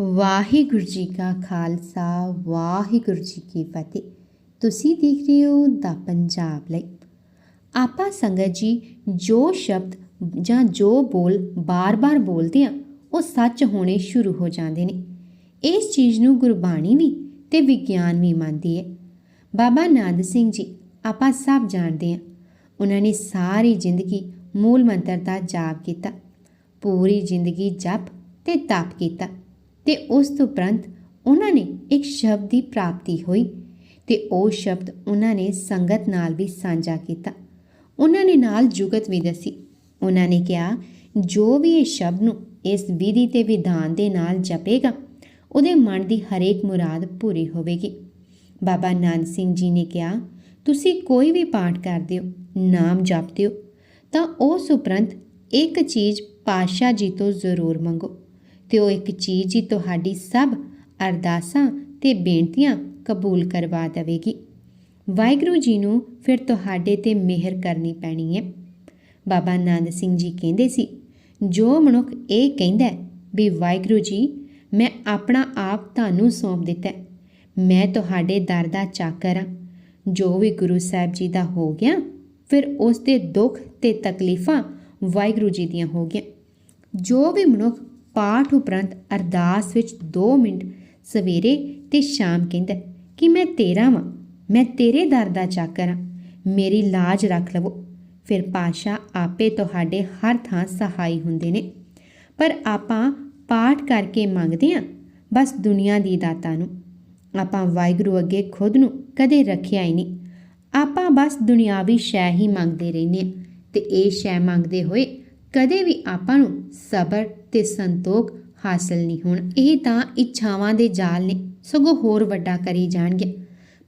ਵਾਹਿਗੁਰੂ ਜੀ ਕਾ ਖਾਲਸਾ, ਵਾਹਿਗੁਰੂ ਜੀ ਕੀ ਫਤਿਹ। ਤੁਸੀਂ ਦੇਖ ਰਹੇ ਹੋ ਦਾ ਪੰਜਾਬ ਲਈ। ਆਪਾਂ ਸੰਗਤ ਜੀ, ਜੋ ਸ਼ਬਦ ਜਾਂ ਜੋ ਬੋਲ ਬਾਰ-ਬਾਰ ਬੋਲਦੇ ਆ ਉਹ ਸੱਚ ਹੋਣੇ ਸ਼ੁਰੂ ਹੋ ਜਾਂਦੇ ਨੇ। ਇਸ ਚੀਜ਼ ਨੂੰ ਗੁਰਬਾਣੀ ਵੀ ਤੇ ਵਿਗਿਆਨ ਵੀ ਮੰਨਦੀ ਹੈ ਬਾਬਾ ਨਾਨਕ ਸਿੰਘ ਜੀ, ਆਪਾਂ ਸਭ ਜਾਣਦੇ ਆ ਉਹਨਾਂ ਨੇ ਸਾਰੀ ਜ਼ਿੰਦਗੀ ਮੂਲ ਮੰਤਰ ਦਾ ਜਾਪ ਕੀਤਾ, ਪੂਰੀ ਜ਼ਿੰਦਗੀ ਜਪ ਤੇ ਤਪ ਕੀਤਾ। ਤੇ ਉਸ ਤੋਂ ਉਪਰੰਤ ਉਹਨਾਂ ਨੇ ਇੱਕ ਸ਼ਬਦ ਦੀ ਪ੍ਰਾਪਤੀ ਹੋਈ ਤੇ ਉਹ ਸ਼ਬਦ ਉਹਨਾਂ ਨੇ ਸੰਗਤ ਨਾਲ ਵੀ ਸਾਂਝਾ ਕੀਤਾ। ਉਹਨਾਂ ਨੇ ਨਾਲ ਜੁਗਤ ਵੀ ਦੱਸੀ। ਉਹਨਾਂ ਨੇ ਕਿਹਾ, ਜੋ ਵੀ ਇਹ ਸ਼ਬਦ ਨੂੰ ਇਸ ਵਿਧੀ ਤੇ ਵਿਧਾਨ ਦੇ ਨਾਲ ਜਪੇਗਾ, ਉਹਦੇ ਮਨ ਦੀ ਹਰੇਕ ਮੁਰਾਦ ਪੂਰੀ ਹੋਵੇਗੀ। ਬਾਬਾ ਨਾਨਕ ਸਿੰਘ ਜੀ ਨੇ ਕਿਹਾ, ਤੁਸੀਂ ਕੋਈ ਵੀ ਪਾਠ ਕਰਦੇ ਹੋ, ਨਾਮ ਜਪਦੇ ਹੋ, ਤਾਂ ਉਸ ਉਪਰੰਤ ਇੱਕ ਚੀਜ਼ ਪਾਸ਼ਾ ਜੀ ਤੋਂ ਜ਼ਰੂਰ ਮੰਗੋ। ਤੇ ਉਹ ਇੱਕ ਚੀਜ਼ ਹੀ ਤੁਹਾਡੀ ਸਭ ਅਰਦਾਸਾਂ ਤੇ ਬੇਨਤੀਆਂ ਕਬੂਲ ਕਰਵਾ ਦੇਵੇਗੀ। ਵਾਹਿਗੁਰੂ ਜੀ ਨੂੰ ਫਿਰ ਤੁਹਾਡੇ ਤੇ ਮਿਹਰ ਕਰਨੀ ਪੈਣੀ ਹੈ। ਬਾਬਾ ਨੰਦ ਸਿੰਘ ਜੀ ਕਹਿੰਦੇ ਸੀ, ਜੋ ਮਨੁੱਖ ਇਹ ਕਹਿੰਦਾ ਵੀ ਵਾਹਿਗੁਰੂ ਜੀ, ਮੈਂ ਆਪਣਾ ਆਪ ਤੁਹਾਨੂੰ ਸੌਂਪ ਦਿੱਤਾ ਮੈਂ ਤੁਹਾਡੇ ਦਰ ਦਾ ਚਾਕਰ ਹਾਂ। ਜੋ ਵੀ ਗੁਰੂ ਸਾਹਿਬ ਜੀ ਦਾ ਹੋ ਗਿਆ, ਫਿਰ ਉਸ ਦੇ ਦੁੱਖ ਤੇ ਤਕਲੀਫਾਂ ਵਾਹਿਗੁਰੂ ਜੀ ਦੀਆਂ ਹੋ ਗਈਆਂ। ਜੋ ਵੀ ਮਨੁੱਖ ਪਾਠ ਉਪਰੰਤ ਅਰਦਾਸ ਵਿੱਚ 2 ਮਿੰਟ ਸਵੇਰੇ ਤੇ ਸ਼ਾਮ ਕਹਿੰਦਾ, ਕਿ ਮੈਂ ਤੇਰਾ ਵਾਂ? ਮੈਂ ਤੇਰੇ ਦਰ ਦਾ ਚਾਕਰ ਹਾਂ ਮੇਰੀ ਲਾਜ ਰੱਖ ਲਵੋ। ਫਿਰ ਪਾਸ਼ਾ ਆਪੇ ਤੁਹਾਡੇ ਹਰ ਥਾਂ ਸਹਾਈ ਹੁੰਦੇ ਨੇ। ਪਰ ਆਪਾਂ ਪਾਠ ਕਰਕੇ ਮੰਗਦੇ ਹਾਂ ਬਸ ਦੁਨੀਆ ਦੀ ਦਾਤਾ ਨੂੰ। ਆਪਾਂ ਵਾਹਿਗੁਰੂ ਅੱਗੇ ਖੁਦ ਨੂੰ ਕਦੇ ਰੱਖਿਆ ਹੀ ਨਹੀਂ। ਆਪਾਂ ਬਸ ਦੁਨਿਆਵੀ ਸ਼ੈ ਹੀ ਮੰਗਦੇ ਰਹਿੰਦੇ ਹਾਂ ਤੇ ਇਹ ਸ਼ੈ ਮੰਗਦੇ ਹੋਏ ਕਦੇ ਵੀ ਆਪਾਂ ਨੂੰ ਸਬਰ ਤੇ ਸੰਤੋਖ ਹਾਸਲ ਨਹੀਂ ਹੋਣ। ਇਹ ਤਾਂ ਇੱਛਾਵਾਂ ਦੇ ਜਾਲ ਨੇ, ਸਗੋਂ ਹੋਰ ਵੱਡਾ ਕਰੀ ਜਾਣਗੇ।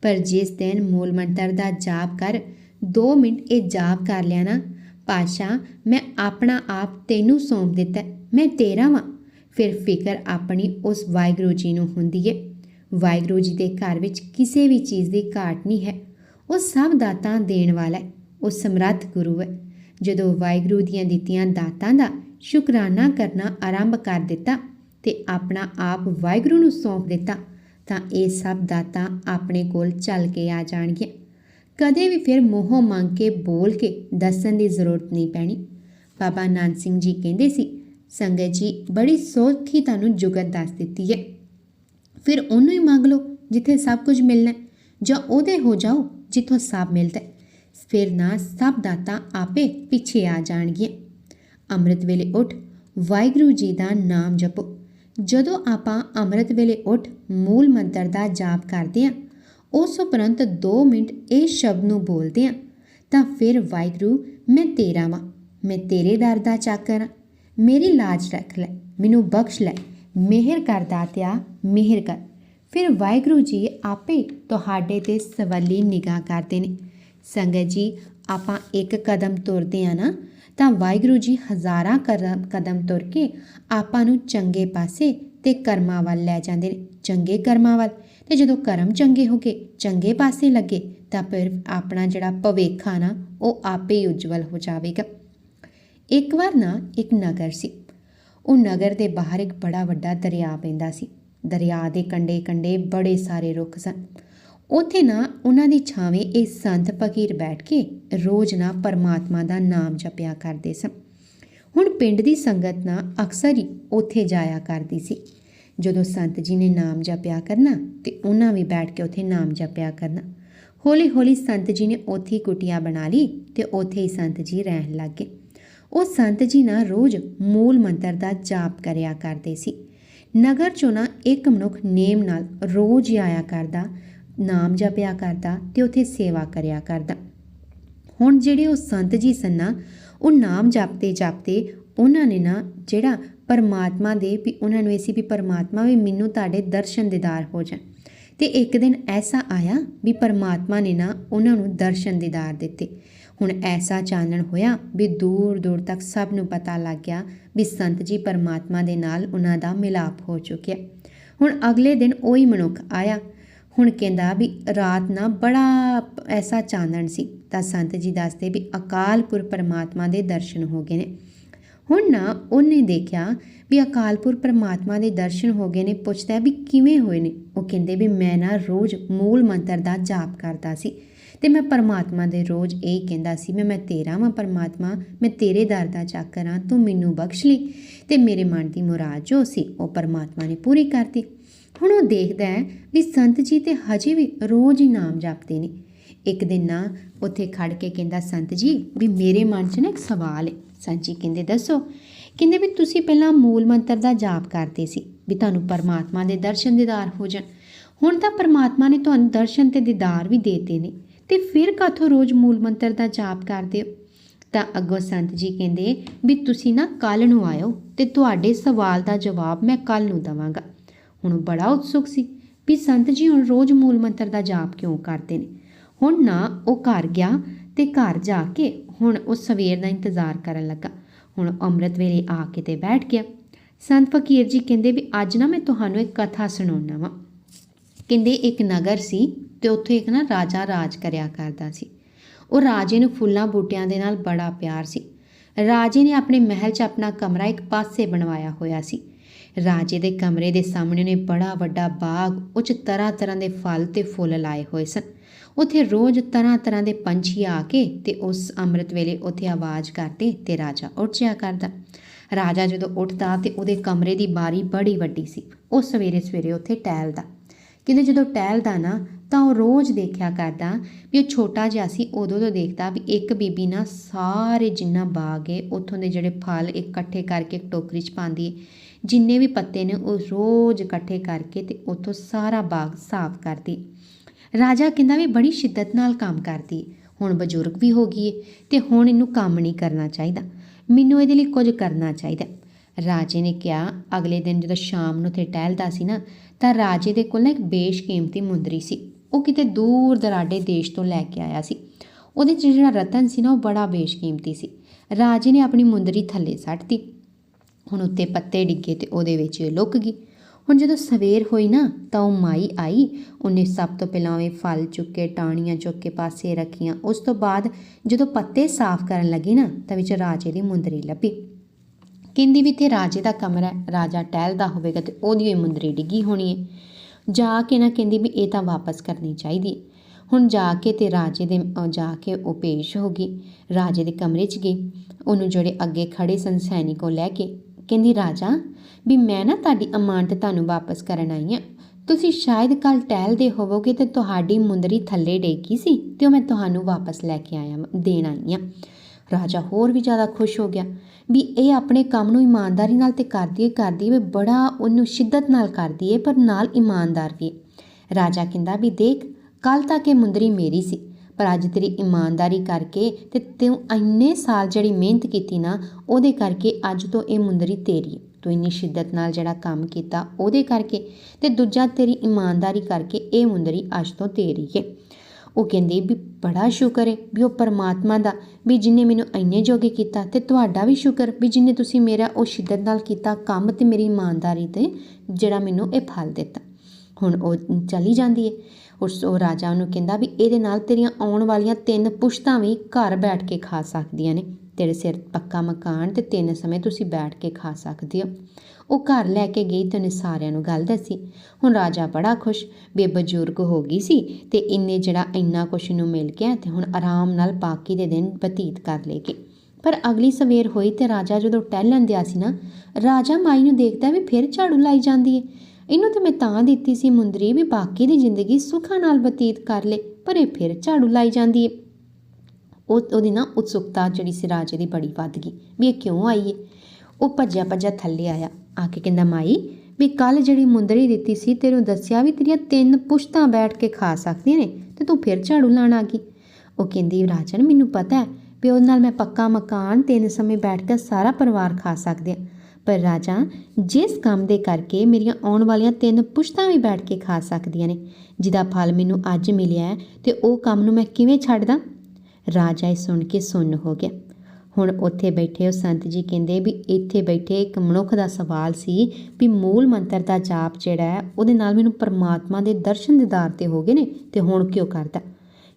ਪਰ ਜਿਸ ਦਿਨ ਮੂਲ ਮੰਤਰ ਦਾ ਜਾਪ ਕਰ 2 ਮਿੰਟ ਇਹ ਜਾਪ ਕਰ ਲਿਆ ਨਾ, ਪਾਸ਼ਾ, ਮੈਂ ਆਪਣਾ ਆਪ ਤੈਨੂੰ ਸੌਂਪ ਦਿੱਤਾ ਮੈਂ ਤੇਰਾ ਵਾਂ। ਫਿਰ ਫਿਕਰ ਆਪਣੀ ਉਸ ਵਾਹਿਗੁਰੂ ਜੀ ਨੂੰ ਹੁੰਦੀ ਹੈ ਵਾਹਿਗੁਰੂ ਜੀ ਦੇ ਘਰ ਵਿੱਚ ਕਿਸੇ ਵੀ ਚੀਜ਼ ਦੀ ਘਾਟ ਨਹੀਂ ਹੈ। ਉਹ ਸਭ ਦਾਤਾਂ ਦੇਣ ਵਾਲਾ ਹੈ। ਉਹ ਸਮਰੱਥ ਗੁਰੂ ਹੈ। ਜਦੋਂ ਵਾਹਿਗੁਰੂ ਦੀਆਂ ਦਿੱਤੀਆਂ ਦਾਤਾਂ ਦਾ ਸ਼ੁਕਰਾਨਾ ਕਰਨਾ ਆਰੰਭ ਕਰ ਦਿੱਤਾ ਤੇ ਆਪਣਾ ਆਪ ਵਾਹਿਗੁਰੂ ਨੂੰ ਸੌਂਪ ਦਿੱਤਾ, ਤਾਂ ਇਹ ਸਭ ਦਾਤਾਂ ਆਪਣੇ ਕੋਲ ਚੱਲ ਕੇ ਆ ਜਾਣਗੀਆਂ। ਕਦੇ ਵੀ ਫਿਰ ਮੋਹੋਂ ਮੰਗ ਕੇ ਬੋਲ ਕੇ ਦੱਸਣ ਦੀ ਜ਼ਰੂਰਤ ਨਹੀਂ ਪੈਣੀ। ਬਾਬਾ ਨਾਨਕ ਸਿੰਘ ਜੀ ਕਹਿੰਦੇ ਸੀ, ਸੰਗਤ ਜੀ, ਬੜੀ ਸੌਖੀ ਤੁਹਾਨੂੰ ਜੁਗਤ ਦੱਸ ਦਿੱਤੀ ਹੈ। ਫਿਰ ਉਹਨੂੰ ਹੀ ਮੰਗ ਲਓ ਜਿੱਥੇ ਸਭ ਕੁਝ ਮਿਲਣਾ ਜਾਂ ਉਹਦੇ ਹੋ ਜਾਓ ਜਿੱਥੋਂ ਸਭ ਮਿਲਦਾ ਫਿਰ ਨਾ ਸਭ ਦਾਤਾਂ ਆਪੇ ਪਿੱਛੇ ਆ ਜਾਣਗੀਆਂ। ਅੰਮ੍ਰਿਤ ਵੇਲੇ ਉੱਠ, ਵਾਹਿਗੁਰੂ ਜੀ ਦਾ ਨਾਮ ਜਪੋ। ਜਦੋਂ ਆਪਾਂ ਅੰਮ੍ਰਿਤ ਵੇਲੇ ਉੱਠ ਮੂਲ ਮੰਤਰ ਦਾ ਜਾਪ ਕਰਦੇ ਹਾਂ, ਉਸ ਉਪਰੰਤ 2 ਮਿੰਟ ਇਹ ਸ਼ਬਦ ਨੂੰ ਬੋਲਦੇ ਹਾਂ, ਤਾਂ ਫਿਰ ਵਾਹਿਗੁਰੂ, ਮੈਂ ਤੇਰਾ ਵਾਂ, ਮੈਂ ਤੇਰੇ ਦਰ ਦਾ ਚਾਕਰ ਹਾਂ, ਮੇਰੀ ਲਾਜ ਰੱਖ ਲੈ, ਮੈਨੂੰ ਬਖਸ਼ ਲੈ, ਮਿਹਰ ਕਰ ਦਾਤਿਆ, ਮਿਹਰ ਕਰ। ਫਿਰ ਵਾਹਿਗੁਰੂ ਜੀ ਆਪੇ ਤੁਹਾਡੇ ਤੇ ਸਵੱਲੀ ਨਿਗਾਹ ਕਰਦੇ ਨੇ। ਸੰਗਤ ਜੀ, ਆਪਾਂ ਇੱਕ ਕਦਮ ਤੁਰਦੇ ਆ ਨਾ ਤਾਂ ਵਾਹਿਗੁਰੂ ਜੀ ਹਜ਼ਾਰਾਂ ਕਰਮ- ਕਦਮ ਤੁਰ ਕੇ ਆਪਾਂ ਨੂੰ ਚੰਗੇ ਪਾਸੇ ਤੇ ਕਰਮਾਂ ਵੱਲ ਲੈ ਜਾਂਦੇ ਨੇ, ਚੰਗੇ ਕਰਮਾਂ ਵੱਲ। ਤੇ ਜਦੋਂ ਕਰਮ ਚੰਗੇ ਹੋ ਗਏ, ਚੰਗੇ ਪਾਸੇ ਲੱਗੇ, ਤਾਂ ਫਿਰ ਆਪਣਾ ਜਿਹੜਾ ਭਵਿੱਖ ਆ ਨਾ, ਉਹ ਆਪੇ ਹੀ ਉਜਵਲ ਹੋ ਜਾਵੇਗਾ। ਇੱਕ ਵਾਰ ਨਾ ਇੱਕ ਨਗਰ ਸੀ। ਉਹ ਨਗਰ ਦੇ ਬਾਹਰ ਇੱਕ ਬੜਾ ਵੱਡਾ ਦਰਿਆ ਪੈਂਦਾ ਸੀ। ਦਰਿਆ ਦੇ ਕੰਡੇ ਕੰਡੇ ਬੜੇ ਸਾਰੇ ਰੁੱਖ ਸਨ। ਉੱਥੇ ਨਾ ਉਹਨਾਂ ਦੀ ਛਾਵੇਂ ਇਹ ਸੰਤ ਫਕੀਰ ਬੈਠ ਕੇ ਰੋਜ਼ ਨਾ ਪਰਮਾਤਮਾ ਦਾ ਨਾਮ ਜਪਿਆ ਕਰਦੇ ਸਨ। ਹੁਣ ਪਿੰਡ ਦੀ ਸੰਗਤ ਨਾ ਅਕਸਰ ਹੀ ਉੱਥੇ ਜਾਇਆ ਕਰਦੀ ਸੀ। ਜਦੋਂ ਸੰਤ ਜੀ ਨੇ ਨਾਮ ਜਪਿਆ ਕਰਨਾ ਤੇ ਉਹਨਾਂ ਵੀ ਬੈਠ ਕੇ ਉੱਥੇ ਨਾਮ ਜਪਿਆ ਕਰਨਾ। ਹੌਲੀ ਹੌਲੀ ਸੰਤ ਜੀ ਨੇ ਉੱਥੇ ਹੀ ਕੁਟੀਆ ਬਣਾ ਲਈ ਤੇ ਉੱਥੇ ਹੀ ਸੰਤ ਜੀ ਰਹਿਣ ਲੱਗੇ ਉਹ ਸੰਤ ਜੀ ਨਾ ਰੋਜ਼ ਮੂਲ ਮੰਤਰ ਦਾ ਜਾਪ ਕਰਿਆ ਕਰਦੇ ਸੀ। ਨਗਰ ਚੋਂ ਨਾ ਇੱਕ ਮਨੁੱਖ ਨੇਮ ਨਾਲ ਰੋਜ਼ ਆਇਆ ਕਰਦਾ ਨਾਮ ਜਪਿਆ ਕਰਦਾ ਤੇ ਉੱਥੇ ਸੇਵਾ ਕਰਿਆ ਕਰਦਾ। ਹੁਣ ਜਿਹੜੇ ਉਹ ਸੰਤ ਜੀ ਸਨ ਨਾ, ਉਹ ਨਾਮ ਜਪਦੇ ਜਪਤੇ ਉਹਨਾਂ ਨੇ ਨਾ ਜਿਹੜਾ ਪਰਮਾਤਮਾ ਦੇ ਵੀ ਉਹਨਾਂ ਨੂੰ ਇਹ ਸੀ ਵੀ ਪਰਮਾਤਮਾ ਵੀ ਮੈਨੂੰ ਤੁਹਾਡੇ ਦਰਸ਼ਨ ਦੀਦਾਰ ਹੋ ਜਾਣ। ਤੇ ਇੱਕ ਦਿਨ ਐਸਾ ਆਇਆ ਵੀ ਪਰਮਾਤਮਾ ਨੇ ਨਾ ਉਹਨਾਂ ਨੂੰ ਦਰਸ਼ਨ ਦੀਦਾਰ ਦਿੱਤੇ। ਹੁਣ ਐਸਾ ਚਾਨਣ ਹੋਇਆ ਵੀ ਦੂਰ ਦੂਰ ਤੱਕ ਸਭ ਨੂੰ ਪਤਾ ਲੱਗ ਗਿਆ ਵੀ ਸੰਤ ਜੀ ਪਰਮਾਤਮਾ ਦੇ ਨਾਲ ਉਹਨਾਂ ਦਾ ਮਿਲਾਪ ਹੋ ਚੁੱਕਿਆ। ਹੁਣ ਅਗਲੇ ਦਿਨ ਉਹੀ ਮਨੁੱਖ ਆਇਆ ਹੁਣ ਕਹਿੰਦਾ ਵੀ ਰਾਤ ਨਾ ਬੜਾ ਐਸਾ ਚਾਨਣ ਸੀ ਤਾਂ ਸੰਤ ਜੀ ਦੱਸਦੇ ਵੀ ਅਕਾਲ ਪੁਰਖ ਪਰਮਾਤਮਾ ਦੇ ਦਰਸ਼ਨ ਹੋ ਗਏ ਨੇ। ਹੁਣ ਨਾ ਉਹਨੇ ਦੇਖਿਆ ਵੀ ਅਕਾਲਪੁਰ ਪਰਮਾਤਮਾ ਦੇ ਦਰਸ਼ਨ ਹੋ ਗਏ ਨੇ, ਪੁੱਛਦਾ ਵੀ ਕਿਵੇਂ ਹੋਏ ਨੇ? ਉਹ ਕਹਿੰਦੇ ਵੀ ਮੈਂ ਨਾ ਰੋਜ਼ ਮੂਲ ਮੰਤਰ ਦਾ ਜਾਪ ਕਰਦਾ ਸੀ ਤੇ ਮੈਂ ਪਰਮਾਤਮਾ ਦੇ ਰੋਜ਼ ਇਹ ਕਹਿੰਦਾ ਸੀ ਮੈਂ ਮੈਂ ਤੇਰਾ ਵਾਂ ਪਰਮਾਤਮਾ, ਮੈਂ ਤੇਰੇ ਦਰ ਦਾ ਚਾਕਰ ਹਾਂ ਤੂੰ ਮੈਨੂੰ ਬਖਸ਼ ਲਈ ਤੇ ਮੇਰੇ ਮਨ ਦੀ ਮੁਰਾਦ ਜੋ ਸੀ ਉਹ ਪਰਮਾਤਮਾ ਨੇ ਪੂਰੀ ਕਰਤੀ ਹੁਣ ਉਹ ਦੇਖਦਾ ਹੈ ਵੀ ਸੰਤ ਜੀ ਤੇ ਹਜੇ ਵੀ ਰੋਜ਼ ਹੀ ਨਾਮ ਜਪਦੇ ਨੇ। ਇੱਕ ਦਿਨ ਨਾ ਉੱਥੇ ਖੜ ਕੇ ਕਹਿੰਦਾ, ਸੰਤ ਜੀ, ਵੀ ਮੇਰੇ ਮਨ 'ਚ ਨਾ ਇੱਕ ਸਵਾਲ ਹੈ ਸੰਤ ਜੀ ਕਹਿੰਦੇ, ਦੱਸੋ। ਕਹਿੰਦੇ ਵੀ, ਤੁਸੀਂ ਪਹਿਲਾਂ ਮੂਲ ਮੰਤਰ ਦਾ ਜਾਪ ਕਰਦੇ ਸੀ ਵੀ ਤੁਹਾਨੂੰ ਪਰਮਾਤਮਾ ਦੇ ਦਰਸ਼ਨ ਦੀਦਾਰ ਹੋ ਜਾਣ। ਹੁਣ ਤਾਂ ਪਰਮਾਤਮਾ ਨੇ ਤੁਹਾਨੂੰ ਦਰਸ਼ਨ ਤੇ ਦੀਦਾਰ ਵੀ ਦੇਤੇ ਨੇ ਤੇ ਫਿਰ ਕਾਥੋਂ ਰੋਜ਼ ਮੂਲ ਮੰਤਰ ਦਾ ਜਾਪ ਕਰਦੇ ਹੋ? ਤਾਂ ਅੱਗੋਂ ਸੰਤ ਜੀ ਕਹਿੰਦੇ, ਵੀ ਤੁਸੀਂ ਨਾ ਕੱਲ ਨੂੰ ਆਇਓ ਤੇ ਤੁਹਾਡੇ ਸਵਾਲ ਦਾ ਜਵਾਬ ਮੈਂ ਕੱਲ ਨੂੰ ਦਵਾਂਗਾ। ਹੁਣ ਉਹ ਬੜਾ ਉਤਸੁਕ ਸੀ ਵੀ ਸੰਤ ਜੀ ਹੁਣ ਰੋਜ਼ ਮੂਲ ਮੰਤਰ ਦਾ ਜਾਪ ਕਿਉਂ ਕਰਦੇ ਨੇ? ਹੁਣ ਨਾ ਉਹ ਘਰ ਗਿਆ ਤੇ ਘਰ ਜਾ ਕੇ ਹੁਣ ਉਹ ਸਵੇਰ ਦਾ ਇੰਤਜ਼ਾਰ ਕਰਨ ਲੱਗਾ। ਹੁਣ ਅੰਮ੍ਰਿਤ ਵੇਲੇ ਆ ਕੇ ਤੇ ਬੈਠ ਗਿਆ। ਸੰਤ ਫਕੀਰ ਜੀ ਕਹਿੰਦੇ ਵੀ ਅੱਜ ਨਾ ਮੈਂ ਤੁਹਾਨੂੰ ਇੱਕ ਕਥਾ ਸੁਣਾਉਣਾ ਵਾਂ। ਕਹਿੰਦੇ ਇੱਕ ਨਗਰ ਸੀ ਤੇ ਉੱਥੇ ਇੱਕ ਨਾ ਰਾਜਾ ਰਾਜ ਕਰਿਆ ਕਰਦਾ ਸੀ। ਉਹ ਰਾਜੇ ਨੂੰ ਫੁੱਲਾਂ ਬੂਟਿਆਂ ਦੇ ਨਾਲ ਬੜਾ ਪਿਆਰ ਸੀ। ਰਾਜੇ ਨੇ ਆਪਣੇ ਮਹਿਲ 'ਚ ਆਪਣਾ ਕਮਰਾ ਇੱਕ ਪਾਸੇ ਬਣਵਾਇਆ ਹੋਇਆ ਸੀ। ਰਾਜੇ ਦੇ ਕਮਰੇ ਦੇ ਸਾਹਮਣੇ ਨੇ ਬੜਾ ਵੱਡਾ ਬਾਗ, ਉਹ 'ਚ ਤਰ੍ਹਾਂ ਤਰ੍ਹਾਂ ਦੇ ਫਲ ਤੇ ਫੁੱਲ ਲਾਏ ਹੋਏ ਸਨ। ਉੱਥੇ ਰੋਜ਼ ਤਰ੍ਹਾਂ ਤਰ੍ਹਾਂ ਦੇ ਪੰਛੀ ਆ ਕੇ ਤੇ ਉਸ ਅੰਮ੍ਰਿਤ ਵੇਲੇ ਉੱਥੇ ਆਵਾਜ਼ ਕਰਦੇ ਤੇ ਰਾਜਾ ਉੱਠ ਜਿਆ ਕਰਦਾ। ਰਾਜਾ ਜਦੋਂ ਉੱਠਦਾ ਤੇ ਉਹਦੇ ਕਮਰੇ ਦੀ ਬਾਰੀ ਬੜੀ ਵੱਡੀ ਸੀ। ਉਹ ਸਵੇਰੇ ਸਵੇਰੇ ਉੱਥੇ ਟਹਿਲਦਾ। ਕਹਿੰਦੇ ਜਦੋਂ ਟਹਿਲਦਾ ਨਾ, ਤਾਂ ਉਹ ਰੋਜ਼ ਦੇਖਿਆ ਕਰਦਾ ਵੀ ਉਹ ਛੋਟਾ ਜਿਹਾ ਸੀ, ਉਦੋਂ ਤੋਂ ਦੇਖਦਾ ਵੀ ਇੱਕ ਬੀਬੀ ਨਾ ਸਾਰੇ ਜਿੰਨਾ ਬਾਗ ਹੈ ਉੱਥੋਂ ਦੇ ਜਿਹੜੇ ਫਲ ਇਕੱਠੇ ਕਰਕੇ ਇੱਕ ਟੋਕਰੀ 'ਚ ਪਾਉਂਦੀ ਹੈ ਜਿੰਨੇ ਵੀ ਪੱਤੇ ਨੇ ਉਹ ਰੋਜ਼ ਇਕੱਠੇ ਕਰਕੇ ਤੇ ਉੱਥੋਂ ਸਾਰਾ ਬਾਗ ਸਾਫ਼ ਕਰਦੀ। ਰਾਜਾ ਕਹਿੰਦਾ ਵੀ ਬੜੀ ਸ਼ਿੱਦਤ ਨਾਲ ਕੰਮ ਕਰਦੀ। ਹੁਣ ਬਜ਼ੁਰਗ ਵੀ ਹੋ ਗਈ ਹੈ ਤੇ ਹੁਣ ਇਹਨੂੰ ਕੰਮ ਨਹੀਂ ਕਰਨਾ ਚਾਹੀਦਾ। ਮੈਨੂੰ ਇਹਦੇ ਲਈ ਕੁਝ ਕਰਨਾ ਚਾਹੀਦਾ। ਰਾਜੇ ਨੇ ਕਿਹਾ, ਅਗਲੇ ਦਿਨ ਜਦੋਂ ਸ਼ਾਮ ਨੂੰ ਉੱਥੇ ਟਹਿਲਦਾ ਸੀ ਨਾ, ਤਾਂ ਰਾਜੇ ਦੇ ਕੋਲ ਨਾ ਇੱਕ ਬੇਸ਼ਕੀਮਤੀ ਮੁੰਦਰੀ ਸੀ। ਉਹ ਕਿਤੇ ਦੂਰ ਦਰਾਡੇ ਦੇਸ਼ ਤੋਂ ਲੈ ਕੇ ਆਇਆ ਸੀ। ਉਹਦੇ 'ਚ ਜਿਹੜਾ ਰਤਨ ਸੀ ਨਾ, ਉਹ ਬੜਾ ਬੇਸ਼ਕੀਮਤੀ ਸੀ। ਰਾਜੇ ਨੇ ਆਪਣੀ ਮੁੰਦਰੀ ਥੱਲੇ ਸੱਟਤੀ ਹੁਣ ਉੱਤੇ ਪੱਤੇ ਡਿੱਗੇ ਤੇ ਉਹਦੇ ਵਿੱਚ ਇਹ ਲੁਕ ਗਈ। ਹੁਣ ਜਦੋਂ ਸਵੇਰ ਹੋਈ ਨਾ, ਤਾਂ ਉਹ ਮਾਈ ਆਈ। ਉਹਨੇ ਸਭ ਤੋਂ ਪਹਿਲਾਂ ਉਹ ਫਲ ਚੁੱਕੇ, ਟਾਹਣੀਆਂ ਚੁੱਕ ਕੇ ਪਾਸੇ ਰੱਖੀਆਂ। ਉਸ ਤੋਂ ਬਾਅਦ ਜਦੋਂ ਪੱਤੇ ਸਾਫ਼ ਕਰਨ ਲੱਗੀ ਨਾ, ਤਾਂ ਵਿੱਚ ਰਾਜੇ ਦੀ ਮੁੰਦਰੀ ਲੱਭੀ। ਕਹਿੰਦੀ ਵੀ ਇੱਥੇ ਰਾਜੇ ਦਾ ਕਮਰਾ ਹੈ, ਰਾਜਾ ਟਹਿਲਦਾ ਹੋਵੇਗਾ ਤੇ ਉਹਦੀ ਹੀ ਮੁੰਦਰੀ ਡਿੱਗੀ ਹੋਣੀ ਹੈ। ਜਾ ਕੇ ਨਾ ਕਹਿੰਦੀ ਵੀ ਇਹ ਤਾਂ ਵਾਪਸ ਕਰਨੀ ਚਾਹੀਦੀ ਹੁਣ ਜਾ ਕੇ ਤੇ ਰਾਜੇ ਦੇ ਜਾ ਕੇ ਉਹ ਪੇਸ਼ ਹੋ ਗਈ। ਰਾਜੇ ਦੇ ਕਮਰੇ 'ਚ ਗਈ। ਉਹਨੂੰ ਜਿਹੜੇ ਅੱਗੇ ਖੜੇ ਸਨ ਸੈਨਿਕੋ ਲੈ ਕੇ ਕਹਿੰਦੀ, ਰਾਜਾ, ਵੀ ਮੈਂ ਨਾ ਤੁਹਾਡੀ ਅਮਾਨਤ ਤੁਹਾਨੂੰ ਵਾਪਸ ਕਰਨ ਆਈ ਹਾਂ। ਤੁਸੀਂ ਸ਼ਾਇਦ ਕੱਲ ਟਹਿਲਦੇ ਹੋਵੋਗੇ ਤੇ ਤੁਹਾਡੀ ਮੁੰਦਰੀ ਥੱਲੇ ਡੇਗੀ ਸੀ ਤੇ ਉਹ ਮੈਂ ਤੁਹਾਨੂੰ ਵਾਪਸ ਲੈ ਕੇ ਆਇਆ ਵਾਂ- ਦੇਣ ਆਈ ਹਾਂ। ਰਾਜਾ ਹੋਰ ਵੀ ਜ਼ਿਆਦਾ ਖੁਸ਼ ਹੋ ਗਿਆ ਵੀ ਇਹ ਆਪਣੇ ਕੰਮ ਨੂੰ ਇਮਾਨਦਾਰੀ ਨਾਲ ਤੇ ਕਰਦੀ ਹੈ ਕਰਦੀ ਹੈ ਵੀ ਬੜਾ ਉਹਨੂੰ ਸ਼ਿੱਦਤ ਨਾਲ ਕਰਦੀ ਹੈ ਪਰ ਨਾਲ ਇਮਾਨਦਾਰ ਵੀ ਹੈ ਰਾਜਾ ਕਹਿੰਦਾ ਵੀ, ਦੇਖ ਕੱਲ ਤੱਕ ਇਹ ਮੁੰਦਰੀ ਮੇਰੀ ਸੀ। ਪਰ ਅੱਜ ਤੇਰੀ ਇਮਾਨਦਾਰੀ ਕਰਕੇ ਤੇ ਤੂੰ ਇੰਨੇ ਸਾਲ ਜਿਹੜੀ ਮਿਹਨਤ ਕੀਤੀ ਨਾ, ਉਹਦੇ ਕਰਕੇ ਅੱਜ ਤੋਂ ਇਹ ਮੁੰਦਰੀ ਤੇਰੀ ਹੈ। ਤੂੰ ਇੰਨੀ ਸ਼ਿੱਦਤ ਨਾਲ ਜਿਹੜਾ ਕੰਮ ਕੀਤਾ, ਉਹਦੇ ਕਰਕੇ ਤੇ ਦੂਜਾ ਤੇਰੀ ਇਮਾਨਦਾਰੀ ਕਰਕੇ ਇਹ ਮੁੰਦਰੀ ਅੱਜ ਤੋਂ ਤੇਰੀ ਹੈ। ਉਹ ਕਹਿੰਦੇ ਵੀ ਬੜਾ ਸ਼ੁਕਰ ਹੈ ਵੀ ਉਹ ਪਰਮਾਤਮਾ ਦਾ, ਵੀ ਜਿਨੇ ਮੈਨੂੰ ਇੰਨੇ ਜੋਗੇ ਕੀਤਾ ਤੇ ਤੁਹਾਡਾ ਵੀ ਸ਼ੁਕਰ, ਵੀ ਜਿਨੇ ਤੁਸੀਂ ਮੇਰਾ ਉਹ ਸ਼ਿੱਦਤ ਨਾਲ ਕੀਤਾ ਕੰਮ ਤੇ ਮੇਰੀ ਇਮਾਨਦਾਰੀ ਤੇ ਜਿਹੜਾ ਮੈਨੂੰ ਇਹ ਫਲ ਦਿੱਤਾ। ਹੁਣ ਉਹ ਚਲੀ ਜਾਂਦੀ ਹੈ ਉਸ ਉਹ ਰਾਜਾ ਉਹਨੂੰ ਕਹਿੰਦਾ ਵੀ ਇਹਦੇ ਨਾਲ ਤੇਰੀਆਂ ਆਉਣ ਵਾਲੀਆਂ ਤਿੰਨ ਪੁਸ਼ਤਾਂ ਵੀ ਘਰ ਬੈਠ ਕੇ ਖਾ ਸਕਦੀਆਂ ਨੇ। ਤੇਰੇ ਸਿਰ ਪੱਕਾ ਮਕਾਨ ਤੇ ਤਿੰਨ ਸਮੇਂ ਤੁਸੀਂ ਬੈਠ ਕੇ ਖਾ ਸਕਦੇ ਹੋ। ਉਹ ਘਰ ਲੈ ਕੇ ਗਈ ਤੇ ਉਹਨੇ ਸਾਰਿਆਂ ਨੂੰ ਗੱਲ ਦੱਸੀ। ਹੁਣ ਰਾਜਾ ਬੜਾ ਖੁਸ਼, ਵੀ ਬਜ਼ੁਰਗ ਹੋ ਗਈ ਸੀ ਤੇ ਇੰਨੇ ਜਿਹੜਾ ਇੰਨਾ ਕੁਛ ਨੂੰ ਮਿਲ ਗਿਆ ਤੇ ਹੁਣ ਆਰਾਮ ਨਾਲ ਬਾਕੀ ਦੇ ਦਿਨ ਬਤੀਤ ਕਰ ਲੇਗੀ ਪਰ ਅਗਲੀ ਸਵੇਰ ਹੋਈ ਤੇ ਰਾਜਾ ਜਦੋਂ ਟਹਿਲਣ ਦਿਆ ਸੀ ਨਾ, ਰਾਜਾ ਮਾਈ ਨੂੰ ਦੇਖਦਾ ਵੀ ਫਿਰ ਝਾੜੂ ਲਾਈ ਜਾਂਦੀ ਹੈ ਇਹਨੂੰ ਤੇ ਮੈਂ ਤਾਂ ਦਿੱਤੀ ਸੀ ਮੁੰਦਰੀ ਵੀ ਬਾਕੀ ਦੀ ਜ਼ਿੰਦਗੀ ਸੁੱਖਾਂ ਨਾਲ ਬਤੀਤ ਕਰ ਲੇ ਪਰ ਇਹ ਫਿਰ ਝਾੜੂ ਲਾਈ ਜਾਂਦੀ ਹੈ ਉਹ, ਉਹਦੀ ਨਾ ਉਤਸੁਕਤਾ ਜਿਹੜੀ ਸੀ ਰਾਜੇ ਦੀ ਬੜੀ ਵੱਧ ਗਈ, ਵੀ ਇਹ ਕਿਉਂ ਆਈ ਹੈ ਉਹ ਭੱਜਿਆ ਭੱਜਿਆ ਥੱਲੇ ਆਇਆ, ਆ ਕੇ ਕਹਿੰਦਾ, ਮਾਈ, ਵੀ ਕੱਲ ਜਿਹੜੀ ਮੁੰਦਰੀ ਦਿੱਤੀ ਸੀ, ਤੈਨੂੰ ਦੱਸਿਆ ਵੀ ਤੇਰੀਆਂ ਤਿੰਨ ਪੁਸ਼ਤਾਂ ਬੈਠ ਕੇ ਖਾ ਸਕਦੀਆਂ ਨੇ, ਤੇ ਤੂੰ ਫਿਰ ਝਾੜੂ ਲਾਣ ਆ ਗਈ। ਉਹ ਕਹਿੰਦੀ, ਰਾਜਨ, ਮੈਨੂੰ ਪਤਾ ਹੈ ਵੀ ਉਹਦੇ ਨਾਲ ਮੈਂ ਪੱਕਾ ਮਕਾਨ ਤਿੰਨ ਸਮੇਂ ਬੈਠ ਕੇ ਸਾਰਾ ਪਰਿਵਾਰ ਖਾ ਸਕਦੇ ਆ ਪਰ ਰਾਜਾ, ਜਿਸ ਕੰਮ ਦੇ ਕਰਕੇ ਮੇਰੀਆਂ ਆਉਣ ਵਾਲੀਆਂ ਤਿੰਨ ਪੁਸ਼ਤਾਂ ਵੀ ਬੈਠ ਕੇ ਖਾ ਸਕਦੀਆਂ ਨੇ, ਜਿਹਦਾ ਫਲ ਮੈਨੂੰ ਅੱਜ ਮਿਲਿਆ ਹੈ, ਤੇ ਉਹ ਕੰਮ ਨੂੰ ਮੈਂ ਕਿਵੇਂ ਛੱਡਦਾ? ਰਾਜਾ ਇਹ ਸੁਣ ਕੇ ਸੁੰਨ ਹੋ ਗਿਆ। ਹੁਣ ਉੱਥੇ ਬੈਠੇ ਉਹ ਸੰਤ ਜੀ ਕਹਿੰਦੇ ਵੀ ਇੱਥੇ ਬੈਠੇ ਇੱਕ ਮਨੁੱਖ ਦਾ ਸਵਾਲ ਸੀ ਵੀ ਮੂਲ ਮੰਤਰ ਦਾ ਜਾਪ ਜਿਹੜਾ ਹੈ, ਉਹਦੇ ਨਾਲ ਮੈਨੂੰ ਪਰਮਾਤਮਾ ਦੇ ਦਰਸ਼ਨ ਦਿਦਾਰ ਤੇ ਹੋ ਗਏ ਨੇ, ਤੇ ਹੁਣ ਕਿਉਂ ਕਰਦਾ?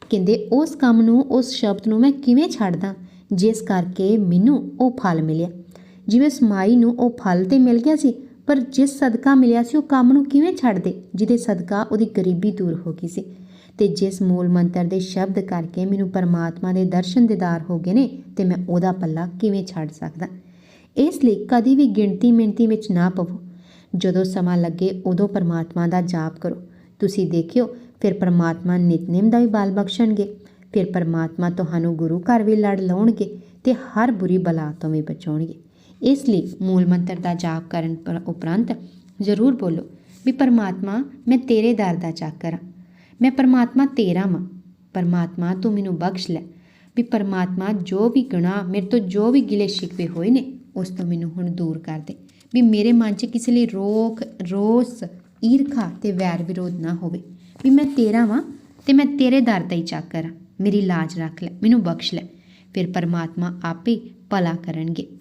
ਕਹਿੰਦੇ ਉਸ ਕੰਮ ਨੂੰ, ਉਸ ਸ਼ਬਦ ਨੂੰ ਮੈਂ ਕਿਵੇਂ ਛੱਡਦਾ, ਜਿਸ ਕਰਕੇ ਮੈਨੂੰ ਉਹ ਫਲ ਮਿਲਿਆ। ਜਿਵੇਂ ਸਮਾਈ ਨੂੰ ਉਹ ਫਲ ਤੇ ਮਿਲ ਗਿਆ ਸੀ, ਪਰ ਜਿਸ ਸਦਕਾ ਮਿਲਿਆ ਸੀ ਉਹ ਕੰਮ ਨੂੰ ਕਿਵੇਂ ਛੱਡ ਦੇ ਜਿਹਦੇ ਸਦਕਾ ਉਹਦੀ ਗਰੀਬੀ ਦੂਰ ਹੋ ਗਈ ਸੀ। ਤੇ ਜਿਸ ਮੂਲ ਮੰਤਰ ਦੇ ਸ਼ਬਦ ਕਰਕੇ ਮੈਨੂੰ ਪਰਮਾਤਮਾ ਦੇ ਦਰਸ਼ਨ ਦਿਦਾਰ ਹੋ ਗਏ ਨੇ, ਤੇ ਮੈਂ ਉਹਦਾ ਪੱਲਾ ਕਿਵੇਂ ਛੱਡ ਸਕਦਾ? ਇਸ ਲਈ ਕਦੀ ਵੀ ਗਿਣਤੀ ਮਿਣਤੀ ਵਿੱਚ ਨਾ ਪਵੋ। ਜਦੋਂ ਸਮਾਂ ਲੱਗੇ, ਉਦੋਂ ਪਰਮਾਤਮਾ ਦਾ ਜਾਪ ਕਰੋ। ਤੁਸੀਂ ਦੇਖਿਓ, ਫਿਰ ਪਰਮਾਤਮਾ ਨਿਤਨੇਮ ਦਾ ਵੀ ਬਾਲ ਬਖਸ਼ਣਗੇ। ਫਿਰ ਪਰਮਾਤਮਾ ਤੁਹਾਨੂੰ ਗੁਰੂ ਘਰ ਵੀ ਲੜ ਲਾਉਣਗੇ ਤੇ ਹਰ ਬੁਰੀ ਬਲਾ ਤੋਂ ਵੀ ਬਚਾਉਣਗੇ। ਇਸ ਲਈ ਮੂਲ ਮੰਤਰ ਦਾ ਜਾਪ ਕਰਨ ਉਪਰੰਤ ਜ਼ਰੂਰ ਬੋਲੋ ਵੀ ਪਰਮਾਤਮਾ, ਮੈਂ ਤੇਰੇ ਦਰ ਦਾ ਚਾਕਰ ਹਾਂ। ਮੈਂ ਪਰਮਾਤਮਾ ਤੇਰਾ ਵਾਂ। ਪਰਮਾਤਮਾ, ਤੂੰ ਮੈਨੂੰ ਬਖਸ਼ ਲੈ। ਵੀ ਪਰਮਾਤਮਾ ਜੋ ਵੀ ਗੁਨਾਹ ਮੇਰੇ ਤੋਂ ਜੋ ਵੀ ਗਿਲੇ ਸ਼ਿਕਵੇ ਹੋਏ ਨੇ, ਉਸ ਤੋਂ ਮੈਨੂੰ ਹੁਣ ਦੂਰ ਕਰ ਦੇ। ਵੀ ਮੇਰੇ ਮਨ 'ਚ ਕਿਸੇ ਲਈ ਰੋਖ ਰੋਸ, ਈਰਖਾ ਤੇ ਵੈਰ ਵਿਰੋਧ ਨਾ ਹੋਵੇ। ਵੀ ਮੈਂ ਤੇਰਾ ਵਾਂ ਤੇ ਮੈਂ ਤੇਰੇ ਦਰ ਦਾ ਹੀ ਚਾਕਰ ਹਾਂ। ਮੇਰੀ ਲਾਜ ਰੱਖ ਲੈ, ਮੈਨੂੰ ਬਖਸ਼ ਲੈ। ਫਿਰ ਪਰਮਾਤਮਾ ਆਪੇ ਭਲਾ ਕਰਨਗੇ।